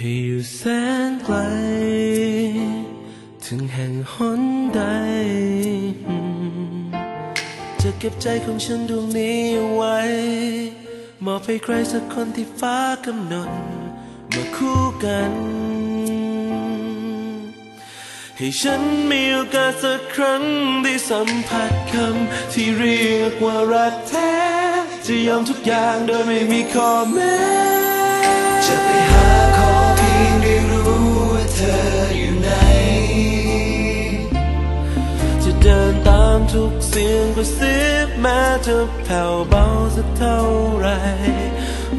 ให้อยู่แสนไกล ถึงแห่งหนใด จะเก็บใจของฉันดวงนี้ไว้ มอบให้ใครสักคนที่ฟ้ากำหนด มาคู่กัน ให้ฉันมีโอกาสสักครั้งได้สัมผัสคำที่เรียกว่ารักแท้ จะยอมทุกอย่างโดยไม่มีข้อแม้จะไปหาขอ ธออยู่ไหน จะเดินตามทุกเสียงกระซิบแม้จะแผ่วเบาสักเท่าไร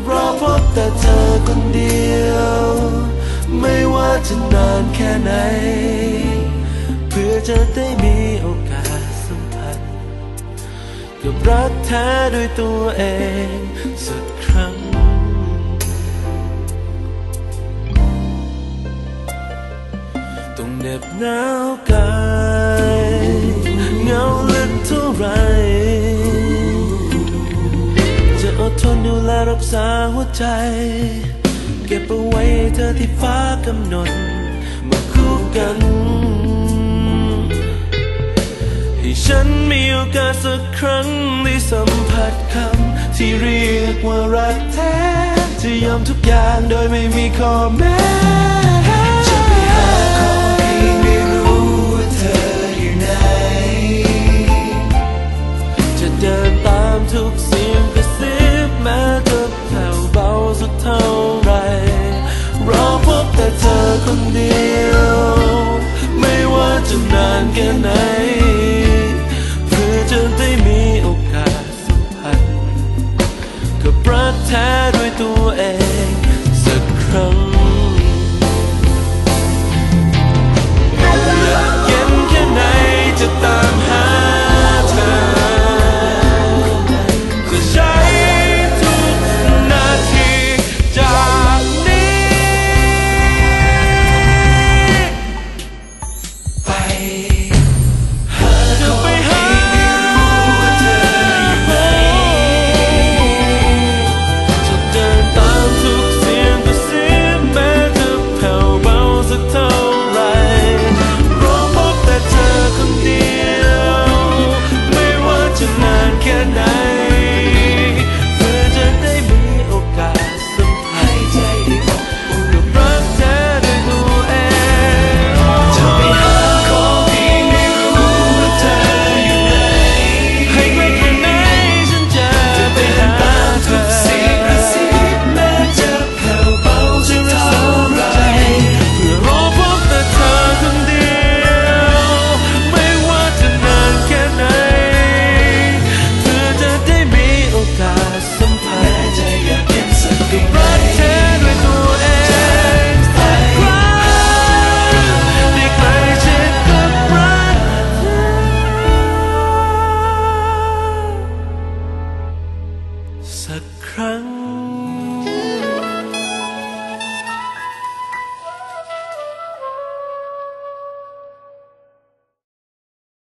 รอพบแต่เธอคนเดียว ไม่ว่าจะนานแค่ไหน เพื่อจะได้มีโอกาสสัมผัส กับรักแท้ด้วยตัวเองสักครั้ง ต้องเหน็บหนาวกายเหงาลึกเท่าไร จะอดทนดูแลรักษาหัวใจ เก็บเอาไว้ให้เธอที่ฟ้ากำหนด มาคู่กัน ให้ฉันมีโอกาสสักครั้งได้สัมผัสคำที่เรียกว่ารักแท้จะยอมทุกอย่างโดยไม่มีข้อแม้ สักเท่าไรรอพบแต่เธอคนเดียว ไม่ว่าจะนานแค่ไหน เพื่อจะได้มีโอกาสสัมผัสกับรักแท้ด้วยตัวเอง